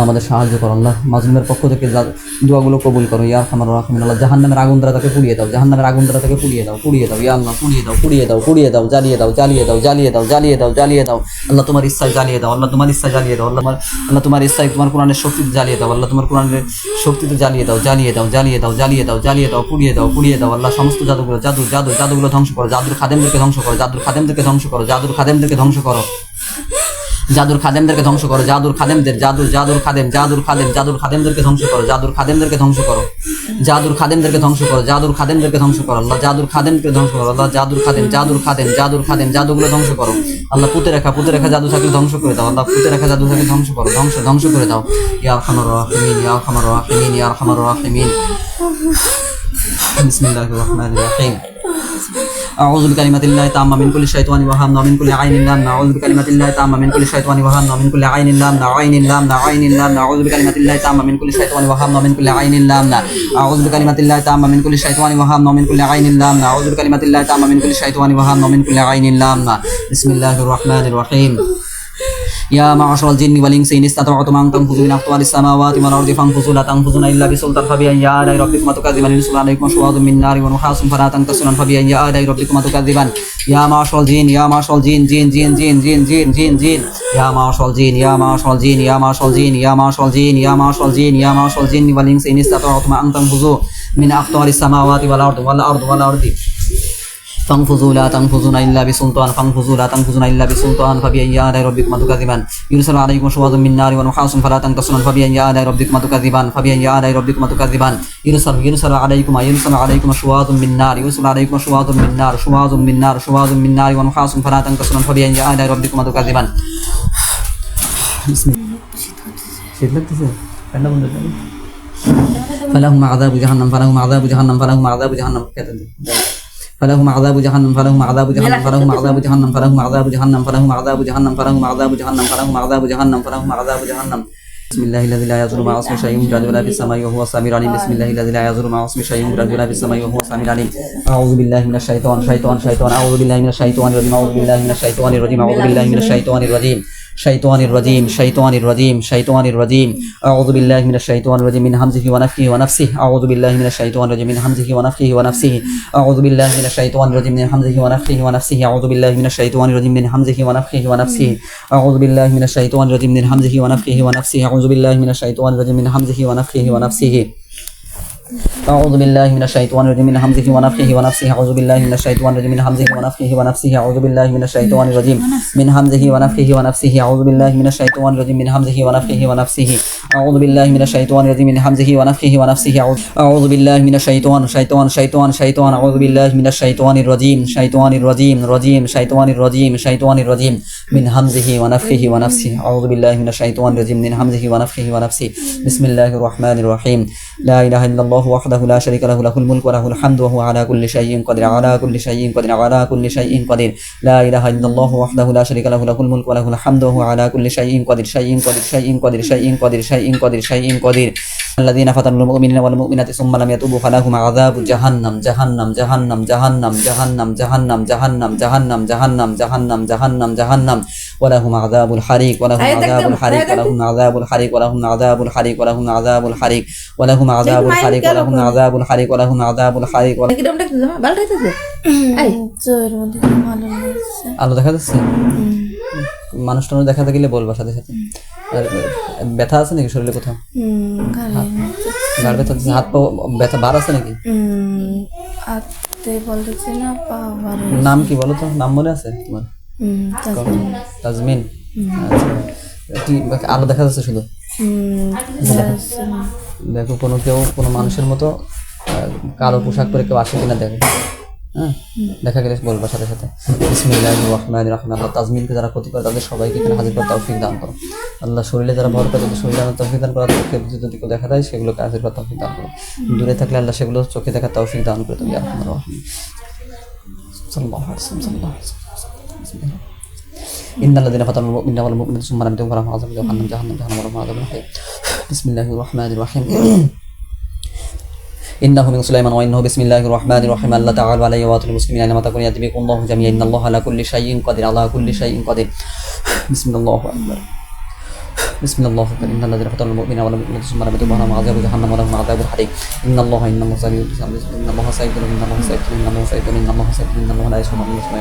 আমাদের সাহায্য করো আল্লাহ মাজলুমের পক্ষ থেকে দোয়াগুলো কবুল করো ইয়া খামার রাহমিন আল্লাহ জাহান্নামের আগুন দ্বারা তাকে পুড়িয়ে দাও জাহান্নামের আগুন দ্বারা তাকে পুড়িয়ে দাও পুড়িয়ে দাও ইয়া আল্লাহ পুড়িয়ে দাও পুড়িয়ে দাও পুড়িয়ে দাও জ্বালিয়ে দাও জ্বালিয়ে দাও জ্বালিয়ে দাও জ্বালিয়ে দাও জ্বালিয়ে দাও আল্লাহ তোমার ইচ্ছায় জ্বালিয়ে দাও আল্লাহ তোমার ইচ্ছায় জ্বালিয়ে দাও আল্লাহ আল্লাহ তোমার ইচ্ছায় তোমার কোরআনের শক্তিতে জ্বালিয়ে দাও আল্লাহ তোমার কোরআনের শক্তিতে জ্বালিয়ে দাও জ্বালিয়ে দাও জ্বালিয়ে দাও জ্বালিয়ে দাও জ্বালিয়ে দাও পুড়িয়ে দাও পুড়িয়ে দাও আল্লাহ সমস্ত জাদুগুলো জাদু জাদু জাদুগুলো ধ্বংস করো জাদুর খাদেমদেরকে ধ্বংস করো জাদুর খাদেমদেরকে ধ্বংস করো জাদুর খাদেমদেরকে ধ্বংস করো জাদুর খাদেমদেরকে ধ্বংস করো, জাদুর খাদেমদের, জাদুর জাদুর খাদেম জাদুর খাদেম, জাদুর খাদেমদেরকে ধ্বংস করো, জাদুর খাদেমদেরকে ধ্বংস করো, জাদুর খাদেমদেরকে ধ্বংস করো, জাদুর খাদেমদেরকে ধ্বংস করো, আল্লাহ জাদুর খাদেমকে ধ্বংস করো, আল্লাহ জাদুর খাদেম জাদুর খাদেম জাদুর খাদেম, জাদুগুলো ধ্বংস করো, আল্লাহ পুঁতে রেখা পুঁতে রেখা জাদু থাকলে ধ্বংস করে দাও, আল্লাহ পুঁতে রেখা জাদু থাকলে ধ্বংস করো, ধ্বংস ধ্বংস করে দাও। ইয়া খামার রাহিমিন, ইয়া খামার রাহিমিন, ইয়া খামার রাহিমিন। বিসমিল্লাহির রহমানির রহিম। أعوذ بكلمات الله التامة من كل شيطان وهم ومن كل عين لامنة أعوذ بكلمات الله التامة من كل شيطان وهم ومن كل عين لامنة عين لامنة عين لامنة أعوذ بكلمات الله التامة من كل شيطان وهم ومن كل عين لامنة أعوذ بكلمات الله التامة من كل شيطان وهم ومن كل عين لامنة أعوذ بكلمات الله التامة من كل شيطان وهم ومن كل عين لامنة بسم الله الرحمن الرحيم. ইয়া মাশরাল জিন্নি ওয়াল ইনসি ইনস্তাতাতুম আন তানফুযু মিন আকতারিস সামাওয়াতি ওয়াল আরদি ফানফুযু লা তানফুযুনা ইল্লা বিসুলতান ফাবিয়া ইয়া আলাই রাব্বিকুম তুকাযিবান ইনসুল আলাইকুম শুওয়াদুম মিন নারি ওয়া নুহাসুম ফালা তানতাসুন ফাবিয়া ইয়া আলাই রাব্বিকুম তুকাযিবান ইয়া মাশরাল জিন ইয়া মাশরাল জিন জিন জিন জিন জিন জিন জিন জিন ইয়া মাশরাল জিন ইয়া মাশরাল জিন ইয়া মাশরাল জিন ইয়া মাশরাল জিন ইয়া মাশরাল জিন ইয়া মাশরাল জিন্নি ওয়াল ইনসি ইনস্তাতাতুম আন তানফুযু মিন আকতারিস সামাওয়াতি ওয়াল আরদি ওয়াল আরদি ওয়াল আরদি فانفذوا لا تنفذون إلا بسلطان فانفذوا لا تنفذون إلا بسلطان فبأي آلاء ربكما تكذبان. يرسل عليكم شواظ من نار ونحاس فلا تنتصرون فبأي آلاء ربكما تكذبان فبأي آلاء ربكما تكذبان. يرسل يرسل عليكم يرسل عليكم شواظ من نار يرسل عليكم شواظ من نار شواظ من نار شواظ من نار ونحاس فلا تنتصرون فبأي آلاء ربكما تكذبان. بسم الله. شيت لك كنا فلهم عذاب جهنم فلهم عذاب جهنم. فلهم عذاب جهنم. كده فلهم عذاب جهنم فلهم عذاب جهنم فلهم عذاب جهنم فلهم عذاب جهنم فلهم عذاب جهنم فلهم عذاب جهنم فلهم عذاب جهنم فلهم عذاب جهنم. بسم الله الذي لا يضر مع اسمه شيء يراد ولا في السماء وهو السميع العليم. بسم الله الذي لا يضر مع اسمه شيء يراد ولا في السماء وهو السميع العليم. أعوذ بالله من الشيطان شيطان شيطان. أعوذ بالله من الشيطان الرجيم. أعوذ بالله من الشيطان الرجيم. أعوذ بالله من الشيطان الرجيم. শাইতানির রাজিম শাইতানির রাজিম শাইতানির রাজিম আউযু বিল্লাহি মিনাশ শাইতানির রাজিম মিন হামজিহি ওয়া নাফখিহি ওয়া নাফসিহি। আউযু বিল্লাহি মিনাশ শাইতানির রাজিম মিন হামজিহি ওয়া নাফখিহি ওয়া নাফসিহি। আউযু বিল্লাহি মিনাশ শাইতানির রাজিম মিন হামজিহি ওয়া নাফখিহি ওয়া নাফসিহি। আউযু বিল্লাহি মিনাশ শাইতানির রাজিম মিন হামজিহি ওয়া নাফখিহি ওয়া নাফসিহি। আউযু বিল্লাহি মিনাশ শাইতানির রাজিম মিন হামজিহি ওয়া নাফখিহি ওয়া নাফসিহি। আউযু বিল্লাহি মিনাশ শাইতানির রাজিম মিন হামজিহি ওয়া নাফখিহি ওয়া নাফসিহি। أعوذ بالله من الشيطان الرجيم من همزه ونفخه ونفسه أعوذ بالله من الشيطان الرجيم من همزه ونفخه ونفسه أعوذ بالله من الشيطان الرجيم من همزه ونفخه ونفسه أعوذ بالله من الشيطان الرجيم من همزه ونفخه ونفسه أعوذ بالله من الشيطان الرجيم من همزه ونفخه ونفسه أعوذ بالله من الشيطان شيطان شيطان شيطان أعوذ بالله من الشيطان الرجيم شيطان الرجيم رجيم شيطان الرجيم شيطان الرجيم من همزه ونفخه ونفسه أعوذ بالله من الشيطان الرجيم من همزه ونفخه ونفسه. بسم الله الرحمن الرحيم. لا إله إلا الله وحده لا شريك له له الملك وله الحمد وهو على كل شيء قدير على كل شيء قدير على كل شيء قدير. لا إله إلا الله وحده لا شريك له له الملك وله الحمد وهو على كل شيء قدير شيء قدير شيء قدير شيء قدير شيء قدير شيء قدير الذين فتنوا المؤمنين والمؤمنات ثم لم يتوبوا فلهم عذاب جهنم جهنم جهنم جهنم جهنم جهنم جهنم جهنم جهنم جهنم جهنم جهنم ولهم عذاب الحريق ولهم عذاب الحريق ولهم عذاب الحريق ولهم عذاب الحريق ولهم عذاب الحريق ولهم عذاب الحريق ولهم عذاب الحريق ولهم عذاب الحريق নাকি রুমটা একটু জমা ভালো লাগতেছে এই জয়ের মধ্যে তো ভালো লাগছে আলো দেখা যাচ্ছে মানুষটা দেখাতে গেলে বলবা সাথে সাথে। আর ব্যথা আছে নাকি শরীরে কোথাও? ব্যথা আছে? হাত পা ব্যথা বার আছে নাকি? নাম কি বলো তো? নাম মনে আছে তোমার? তাজমিন। আচ্ছা। কি আলো দেখা যাচ্ছে শুধু? না। দেখো কোনো কেউ কোনো মানুষের মতো কালো পোশাক পরে কেউ আসে কিনা দেখো। হ্যাঁ দেখা গেলে বলবা সাথে সাথে বিসমিল্লাহির রহমানির রহিম আল্লাহ তাজমিনকে যারা ক্ষতি করে তাদের সবাইকে এখানে হাজির করার তৌফিক দান করো আল্লাহ শরীরে যারা ভর করে তাদের শরীরে আনার তৌফিক দান করার চোখে যদি কেউ দেখা দেয় সেগুলোকে হাজির করার তৌফিক দান করো দূরে থাকলে আল্লাহ সেগুলো চোখে দেখার তৌফিক দান করে তুমি রহমান রহিম সাল্লাল্লাহু আলাইহি ওয়াসাল্লাম সাল্লাল্লাহু আলাইহি ওয়াসাল্লাম বিসমিল্লাহ إن الذين فتنوا المؤمنين والمؤمنات ثم لم يتوبوا فلهم عذاب جهنم جهنم جهنم ولهم عذاب الحريق بسم الله الرحمن الرحيم ইন্নাহু মিন সুলাইমান ওয়া ইন্নাহু বিসমিল্লাহির রহমানির রহিম আল্লাহ তাআলা আলাইহি ওয়া আতুল মুসলিমিন আলামা তাকুন ইয়াতিবিক আল্লাহু জামিয়া ইন্নাল্লাহু আলা কুল্লি শাইইন কাদির আলা কুল্লি শাইইন কাদির বিসমিল্লাহু আকবার بسم الله الرحمن الرحيم الذين فتنوا المؤمنين والمؤمنات ثم لم يتوبوا لهم عذاب جهنم ولهم عذاب الحريق ان الله ان الله سميع ان الله سيد ان الله سيد ان الله سيد ان الله سيد ان الله لا يسمع من يسمع